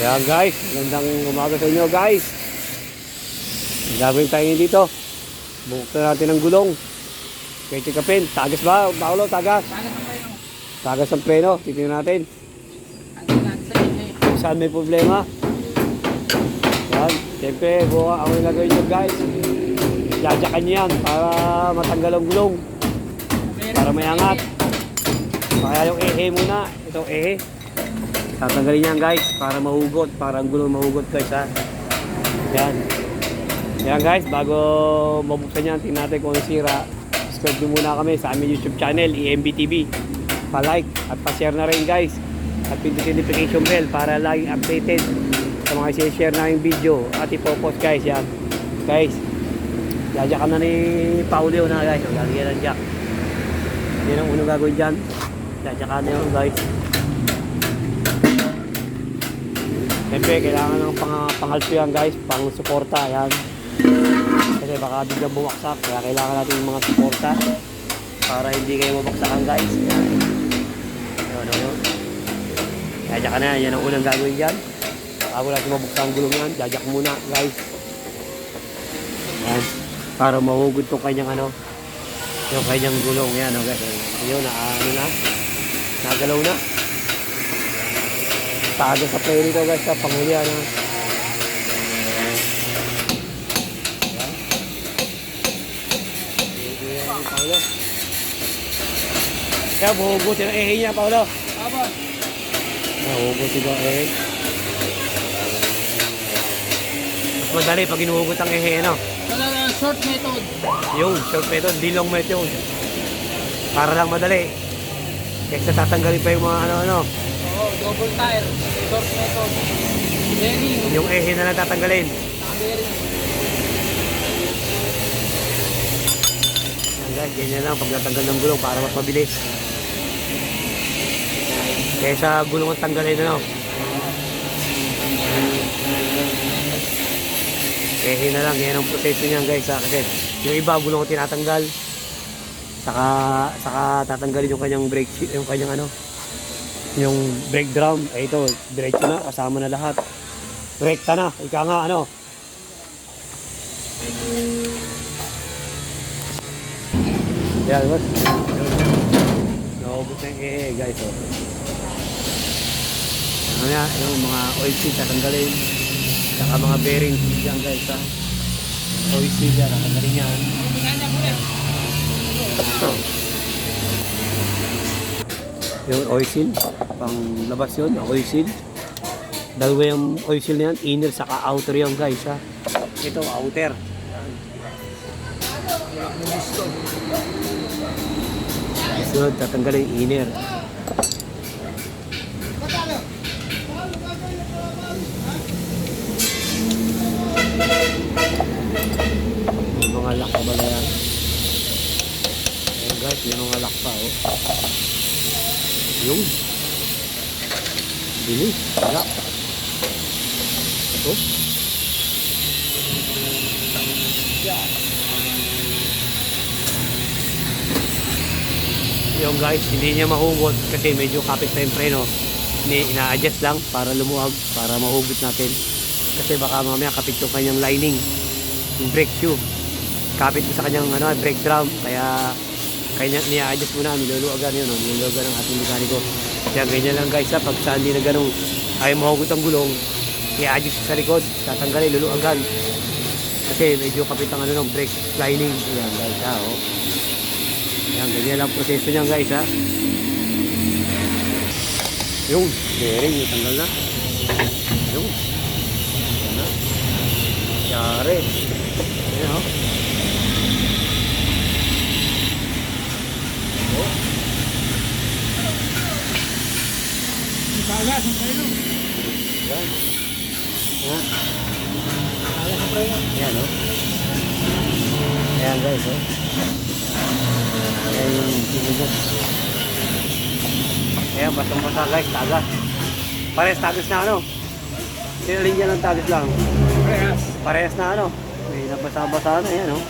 Ayan guys, magandang umaga sa inyo guys. Ang gagawin tayo dito. Buksan natin ang gulong. Kaya tikapin, tagas ba? Paulo, tagas. Tagas ang preno, titingnan natin. Saan may problema. Yan, siyempre, buka ako yung gagawin nyo guys. Jajakan nyo yan para matanggal ang gulong. Para may angat. Kaya yung ehe muna. Ito ehe. Tatanggalin yan guys para mahugot, para ang gulong mahugot guys ha. Yan. Yan guys, bago mabuksan yan, tingnan natin kung ano sira. Subscribe muna kami sa aming YouTube channel, E EMB TV. Pa-like at pa-share na rin guys. At pindutin notification bell para laging updated sa mga isi-share namin video. At ipopost guys yan. Guys, jajakan na ni Paulio na guys. Lalagyan ng jack. Yan ang unang gagawin dyan. Jajakan na yun guys. Siyempre, kailangan ng pang, pangalso yan guys, pang suporta, yan. Kasi baka biglang bumaksak, kaya kailangan natin yung mga suporta para hindi kayo mabaksakan guys. Yan. Yun, yun. Jajak na, yan ang unang gagawin dyan. Bago natin mabuksan ang gulong yan, jajak muna guys. Yan. Para mahugod tong kanyang ano, yung kanyang gulong yan, oh, guys. Yun, na, ano na, nagalaw na. Tago sa player nito guys sa pangulian ha. Kaya buhugutin ang ehe niya, Paulo. Aba, Buhugutin ang ehe. Mas madali pag inuhugot ang ehe, talaga short method. Yun, short method, di long method. Para lang madali. Kaysa tatanggalin pa yung mga ano-ano. Double tire. Short method. Bearing. Yung ehe na lang tatanggalin. Bearing. Guys, ganyan lang pag natanggal ng gulong para mas mabilis. Kaysa gulong ang tanggalin ano. Kaya na lang, yan ang proseso niyan guys ha, kasi yung iba gulong ang tinatanggal. Saka, saka tatanggalin yung kanyang brake, yung kanyang ano, yung drum. Eh ito, diretso na, kasama na lahat. Rekta na, ika nga ano. Yan, boss. Naubos na yung eh, guys. Oh. Ano yan, yung mga oil seal tatanggalin. Saka mga bearing yan guys ha. Oil seal yan, tatanggalin yan. Yung oil pang labas yun, yung oil seal. Dalawa yung oil na yan, inner saka outer yan guys ha. Ito, outer. Sunod, tatanggalin yung inner. May mga lock pa ba na yan? Ayan guys, may mga lock pa oh. Yun. Bilis. Wala. Ito. Yung guys, hindi niya mahugot kasi medyo kapit na yung preno. Ina-adjust lang para lumuwag, para mahugot natin. Kasi baka mamaya kapit yung kanyang lining, yung brake shoe. Kapit sa kanyang ano, brake drum, kaya kanya niya-adjust muna, niluluwagan yun, no? niluluwagan ng ating mekaniko. Kaya ganyan lang guys, ha? pag saan di na ganun, ayaw mahugot ang gulong, i-adjust sa likod, tatanggalin, luluwagan. Kasi medyo kapit ang ano, ng brake lining. Yan guys, ha, oh. Yan, ganyan lang proseso niyan guys ha. Yung, bearing, tanggal na. Yung. Yan na. Yari. Yan o. Oh. Tagas ang preno. Yan. Yan. Tagas ang preno. Yan o. Ayan guys o. Ayan yung sinugot. Ayan, basang-basa guys, tagas. Parehas tagas na ano. Sinaling dyan ng tagas lang. Parehas. Parehas na ano. May nabasa-basa na yan, oh.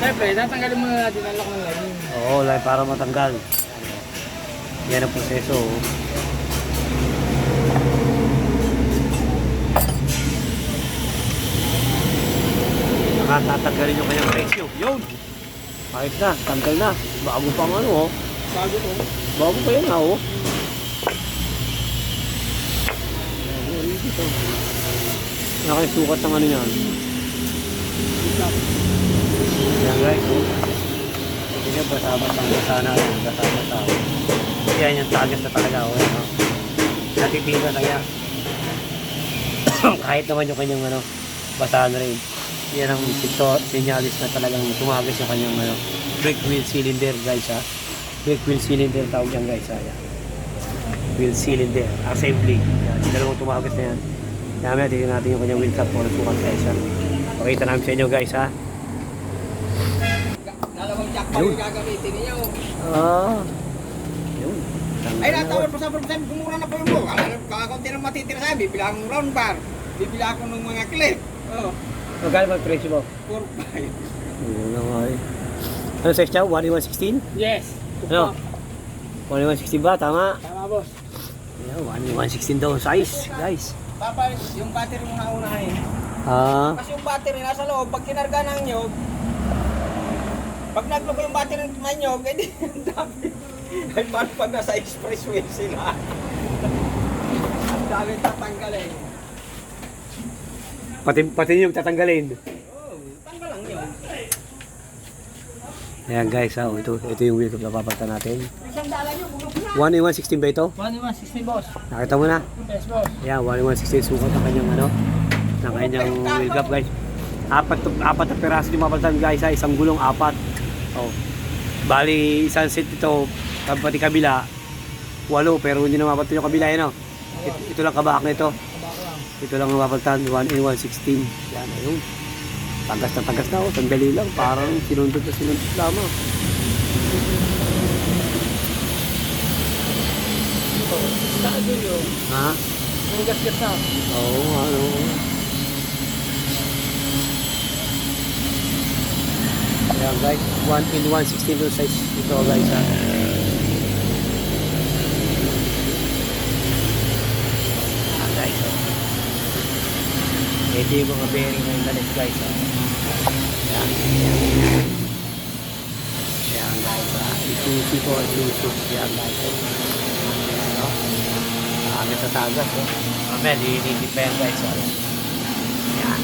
Siyempre, tatanggalin mo na natin ang lock ng lining. Oo, like, para matanggal. Yan ang proseso, oh. Nakatatanggalin yung kanyang presyo. Yun! Ayos na, tanggal na. Bago pang ano oh. Bago to. Bago pa yun ah oh. Nakasukat ng ano yan. Yan guys, oh. Hindi nga basa-basa basa na. Basa-basa. Yan yung tagas na talaga oh. Ano. Natitiga kaya. Kahit naman yung kanyang ano, basa na rin. Yan ang ito, sinyalis na talagang tumagas yung kanyang ano, brake wheel cylinder guys ha. Brake wheel cylinder tawag yan guys ha. Yan. Wheel cylinder, assembly. Yan, dalawang tumagas na yan. Mamaya titignan natin yung kanyang wheel cap kung ano sukat guys ha. Pakita namin sa inyo guys ha. Dalawang jack pa Yun. yung gagamitin niyo. Ah. Ay, natawad pa sa problem, gumura na po yung buhok. Alam, kakakunti lang matitira sa akin, bibila akong round bar. Bibila ako ng mga clip. Oh, Magkano ba ang presyo mo? 4-5. Yun na nga eh. Ano size niya? 1 in 116? Yes. Ano? 1 in 116 ba? Tama. Tama, boss. Yeah, 1 in 116 daw ang size, guys. Papa, yung battery mo na unahin. Ah, Kasi yung battery nasa loob, pag kinarga ng nyog, pag naglugo yung battery ng may nyog, edi ang dami. Ay, paano pag nasa expressway sila? ang dami tatanggal eh. pati, pati yung tatanggalin. Oh, tanggal lang yun. Ayan guys, ah, oh, ito, ito yung wheel na papalitan natin. Isang dala nyo, bulog na. 1 in 116 ba ito? 1 160 boss. Nakita mo na? Yes, boss. Ayan, 1 in 116 sukat ng kanyang ano, ng kanyang wheel cap guys. Apat, apat na peraso yung mapalitan guys, ha, isang gulong, apat. Oh. Bali, isang set ito, pati kabila, walo, pero hindi na mapalitan yung kabila, yun, oh. Ito, ito lang kabak na ito. Ito lang ang mapalitan, 1 in 116. Yan, ayun. Tagas na tagas na, oh. Sandali lang, parang sinundot na sinundot lamang. Saan yun yun? Ha? Yung gasgas na. Oo, ano. Ayan guys, 1 in 116 yung size ito guys ha. Ah guys oh. Ito yung mga bearing na yung galit guys ha. Ayan, ayan, ayan. Ayan guys. Isusi ko, isusi. Ayan guys oh. Ayan oh. Agad sa tagas oh. Mamaya, yan guys oh. Ayan.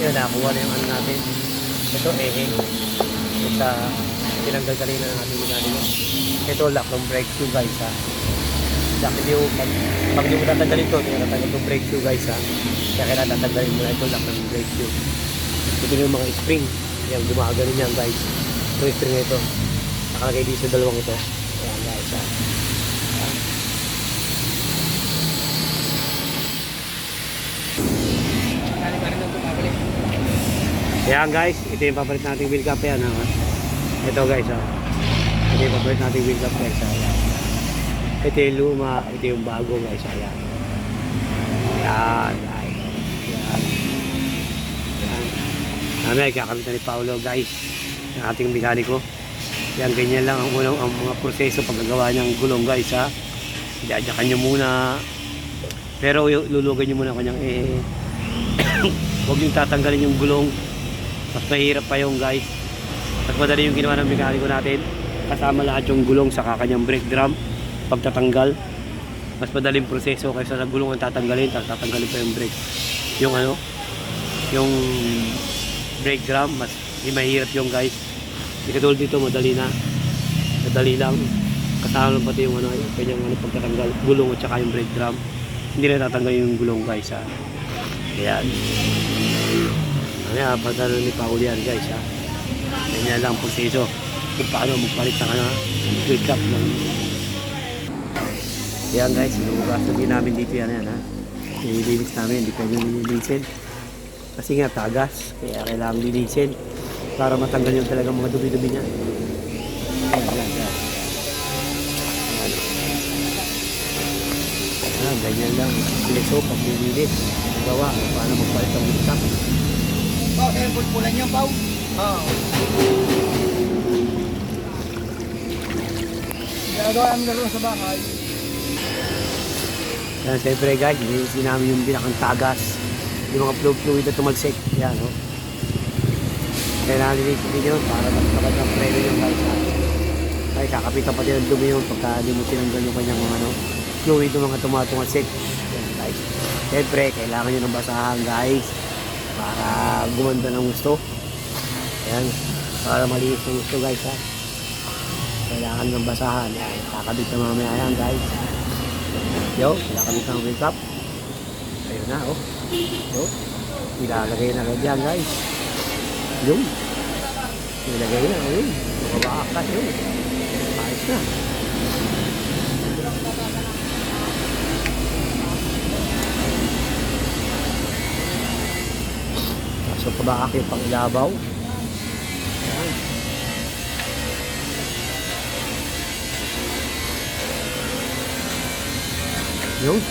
Yun, nakakuha na yung ano natin. Ito, ehe. Ito, tinanggal kanina ng ating ginagawa. Ito, lock ng brake shoe guys ha. Lock, hindi mo, pag, pag hindi mo tatanggalin ito, hindi mo tatanggal itong brake shoe guys ha. Kaya kailangan tatanggalin mo na ito, lock ng brake shoe. Ito yung mga spring. Yan, gumagano yan guys. Ito yung spring na ito. Nakalagay dito sa dalawang ito. Ayan guys ha. Ayan guys, ito yung papalit nating wheel cap yan ha. Ito guys ha. Ito yung papalit nating wheel cap guys ha. Ayan. Ito yung luma, ito yung bago guys. Ayan. Ayan guys. Ayan. Ayan. Mamaya kakamitan ni Paolo guys. Yung ating mekaniko. Yan, ganyan lang ang unang ang mga proseso paggagawa ng gulong guys ha. Diadyakan nyo muna. Pero lulugan nyo muna kanyang eh. Huwag yung tatanggalin yung gulong. Mas mahirap pa yung guys. Mas madali yung ginawa ng mekaniko natin. Kasama lahat yung gulong sa kanyang brake drum. Pagtatanggal. Mas madaling proseso kaysa sa gulong ang tatanggalin. Tapos tatanggalin pa yung brake. Yung ano. Yung brake drum. Mas di mahirap yung guys. Hindi katulad dito madali na. Madali lang. Kasama lang pati yung ano. Yung kanyang ano, pagtatanggal. Gulong at saka yung brake drum. Hindi na tatanggal yung gulong guys ha. Ayan. Kaya pagkano ni Paul yan guys ha. Ganyan lang ang proseso kung paano magpalit ng ano, wake up ng Ayan guys, inuugasan din namin dito yan yan ha. Nililinis namin, hindi pwede nililisin. Kasi nga tagas, kaya kailangan linisin para matanggal yung talagang mga dumi-dumi niya. Ayan, ayan, ayan. Ah, ganyan lang. Leso, pag nilinis. Gawa, paano magpalit ang up. Pao, eh, pulpulan niyo, Pao. Oo. Ginagawa namin na sa bahay. Yan, siyempre guys, linisin namin yung binakang tagas. Yung mga fluid na tumalsik. Yan, no? Kailangan linisin din yun para mas magandang preno yung guys. Ay, kakapitan pati ng dumi yun pagka di mo tinanggal yung kanyang mga ano, fluid ng mga tumatungalsik. Yan, guys. Siyempre, kailangan nyo ng basahan, guys. Para gumanda ng gusto. Yan. Para malinis ng gusto, guys, ha. Kailangan ng basahan. Yan. Kakabit na mamaya yan, guys. Yo, kakabit ng makeup. Ayun na, oh. Yo. Ilalagay na agad yan, guys. Yun. Ilagay na, oh, yun. Makabakas, yun. Ayos na. Kaso pa ba aking pang ilabaw? Yun.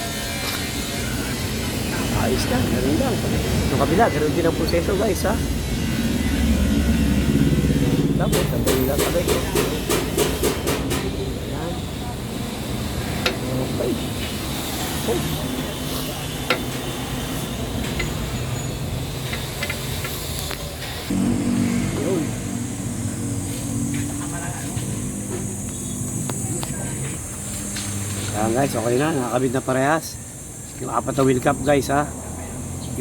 Ayos na, ganun lang. Yung kabila, ganun din ang proseso guys ha. Tapos, sabay lang sabay. Yan. Okay. Oh. Ayan guys, okay na. Nakakabit na parehas. Yung apat na wheel cap guys ha.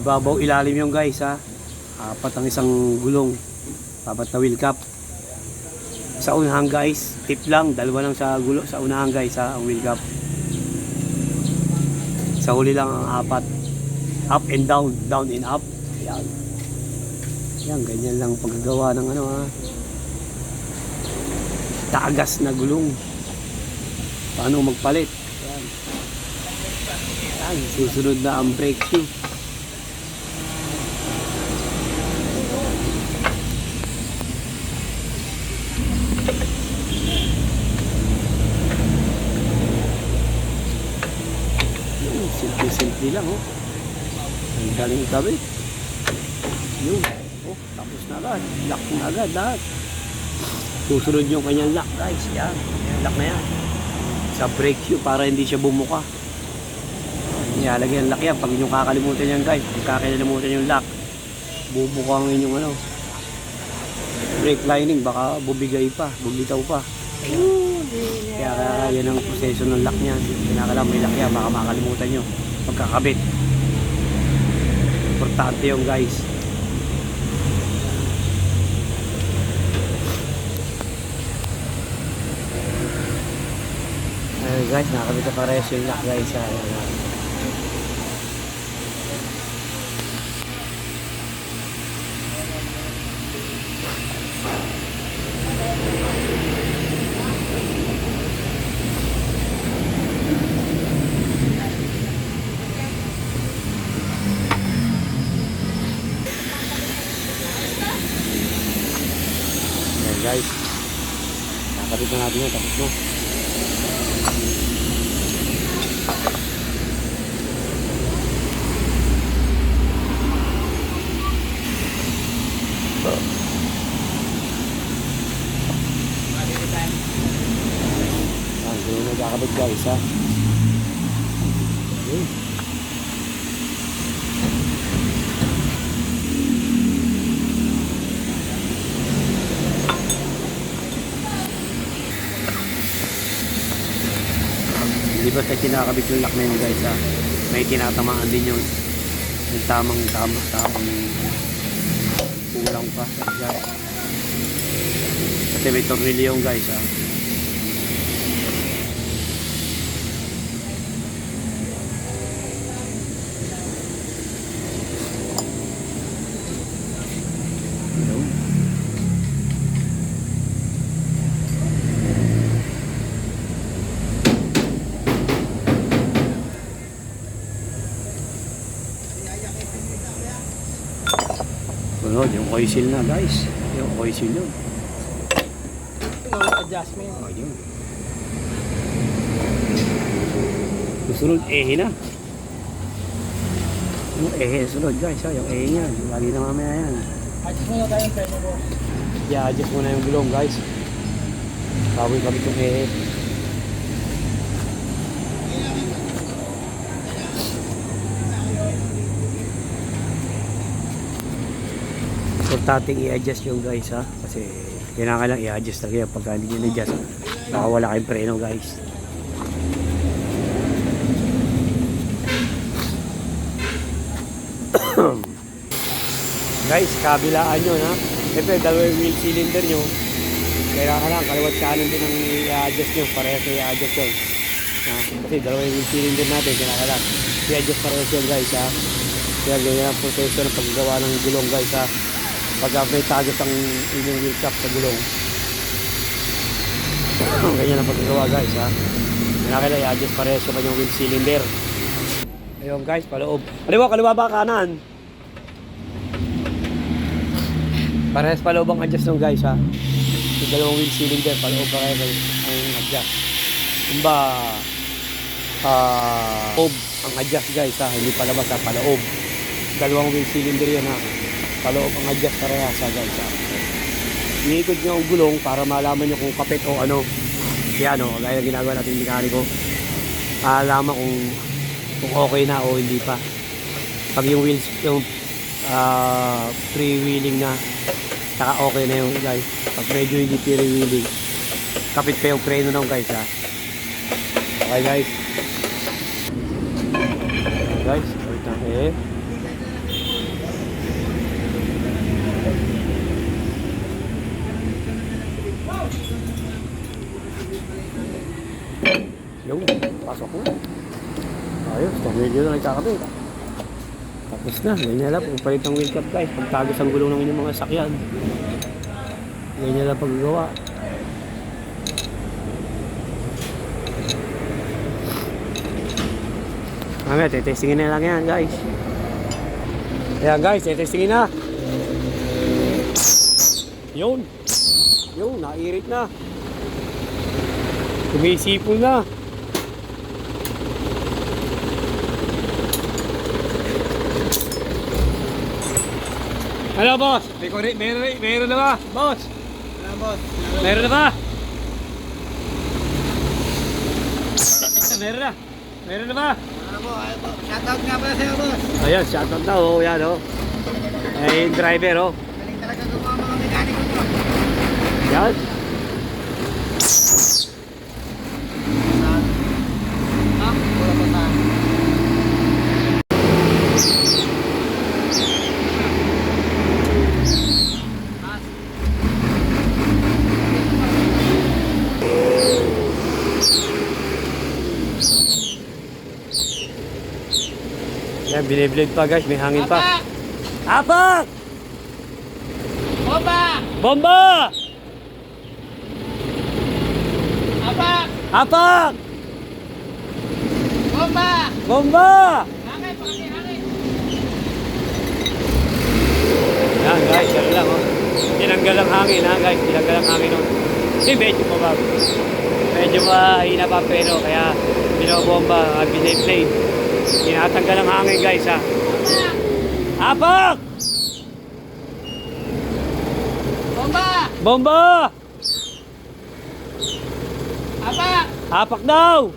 Ibabaw ilalim yung guys ha. Apat ang isang gulong. Apat na wheel cap. Sa unahan guys, tip lang. Dalawa lang sa gulo. Sa unahan guys ha, ang wheel cap. Sa huli lang ang apat. Up and down. Down and up. Ayan. Yan, ganyan lang paggagawa ng ano ha. Tagas na gulong. Paano magpalit? Yan. Yan, susunod na ang brake shoe. Simple-simple lang oh. Ang galing ikabit. Yun. Oh, tapos na agad. Lock na agad lahat. Susunod yung kanyang lock guys. Yan, lock na yan sa brake shoe para hindi siya bumuka. Nilalagay ang lock yan. Pag inyong kakalimutan yan guys, pag kakalimutan yung lock, bubuka ang inyong ano, brake lining, baka bubigay pa, bubitaw pa. Kaya kaya yan ang proseso ng lock niya. Kinakalam may lock yan, baka makalimutan nyo pagkakabit. Importante yung guys. Ayun guys, nakakabit na parehas yung lock guys. Ayan, ayan. Ayan guys. Nakakabit na natin yun, tapos na. Ang na nagkakabit guys ha. Yun. Kinakabit yung lock na guys ha. May tinatamaan din yun. Yung tamang tamang tamang kulang pa. Guys. Kasi may tornilyo guys ha. Yun. Sunod, yung oil seal na guys. Yung oil seal yun. adjustment. Oh, yun. Susunod, ehe na. Yung ehe, sunod guys. Ha? Yung ehe niya. Lagi na mamaya yan. Adjust mo na tayong preno boss. I-adjust muna yung gulong guys. Bago yung kabit yung ehe. Importante i-adjust yung guys ha. Kasi kailangan lang i-adjust talaga yan pagka hindi nyo na-adjust. Baka wala kayong preno guys. guys, kabilaan nyo ha. Siyempre, dalawang wheel cylinder nyo. Kailangan lang, kaliwat kanan din ang i-adjust nyo. Parehas na i-adjust yun. Ha? Kasi dalawang wheel cylinder natin, kailangan lang. I-adjust parehas yun guys ha. Kaya ganyan ang proseso ng paggawa ng gulong guys ha. Pag may tagas ang inyong wheel cap sa gulong. ganyan ang paggawa guys ha. Kailangan lang i-adjust parehas yung kanyang wheel cylinder. Ayun guys, paloob. Kaliwa, kaliwa ba kanan? Parehas paloob ang adjust nung guys ha. Yung dalawang wheel cylinder, paloob pa kayo ang adjust. Kumba, ah, loob ang adjust guys ha, hindi palabas ha, paloob. Dalawang wheel cylinder yan ha. Paloob ang adjust parehas ha guys ha. Iniikot nyo ang gulong para malaman nyo kung kapit o ano. Yan o, gaya ng ginagawa natin mekaniko. Malaman kung kung okay na o hindi pa. Pag yung wheels, yung ah, freewheeling na, saka okay na yung guys. Pag medyo hindi freewheeling, kapit pa yung preno nung guys ha. Okay guys. Guys, wait na eh. Yung, pasok na. Ayos, tornilyo na nagkakabit. Tapos na, ganyan lang. Palit ang wheel cap guys, pagtagos ang gulong ng inyong mga sakyan. Ganyan lang paggagawa. Mamaya, tetestingin na lang yan guys. Ayan guys, tetestingin na. Yun. Yun, nairit na. Tumisipol na. Ano boss? May kuri, meron, meron na ba? Boss? Ano, boss? Meron na ba? meron na. Meron na ba? Shoutout nga pala sa'yo, boss. Ayan, shoutout na oh, yan oh. Ay, driver oh. Galing talaga gumawa mga mekaniko nyo. Yan. Yan, biniblade pa guys, may hangin pa. Apak! Bomba! Bomba! Apa! Apak! Bomba! Bomba! Hangin, pakaki, hangin! Yan guys, yan lang oh. Tinanggal ang hangin ha guys, tinanggal ang hangin oh. Hindi, medyo mabab. Medyo mahina pa pero kaya binobomba ang biniblade. Tinatanggal ang hangin guys ha. Apak! Bomba! Bomba! Apa! Apak daw!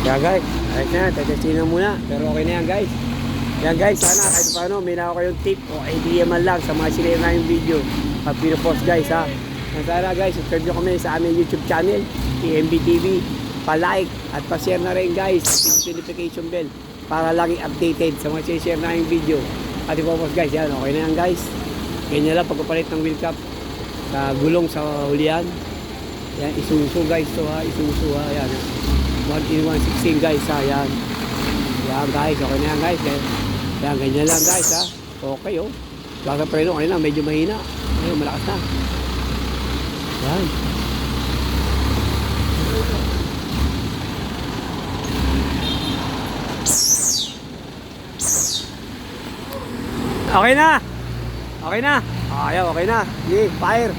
Yan guys, ayos na yan, tatestin na muna. Pero okay na yan guys. Yan guys, sana kahit paano may nakaw kayong tip o idea man lang sa mga sinira na yung video at pinopost guys ha. Yan sana guys, subscribe nyo kami sa aming YouTube channel, TMB TV. Pa-like at pa-share na rin guys at notification bell para lagi updated sa mga share na yung video. At ipopos guys, yan okay na yan guys. Ganyan lang pagpapalit ng wheel cap sa gulong sa hulihan. Yan, isuso guys to ha, isuso ha, yan. 1 in 116 guys ha, yan. Yan guys, okay na yan guys. Yan, yan ganyan lang guys ha. Okay oh. Baka preno kanina, medyo mahina. Ayun, malakas na. Yan. Okay na. Okay na. Ayaw, okay na. Sige, fire.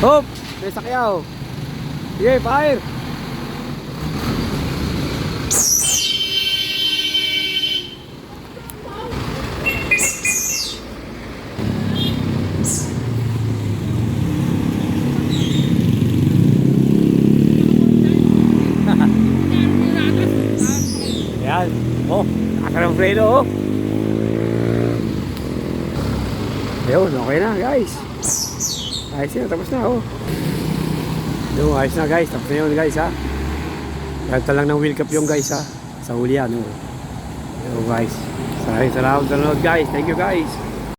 Hop! May sakyaw. Sige, fire. Lakas ng preno, oh. Yun, okay na, guys. Ayos na, tapos na, oh. Yun, ayos na, guys. Tapos na yun, guys, ha. Kanta lang ng wheel cup yung guys, ha. Sa huli yan, oh. Yun, guys. Salamat, salamat sa nanonood, guys. Thank you, guys.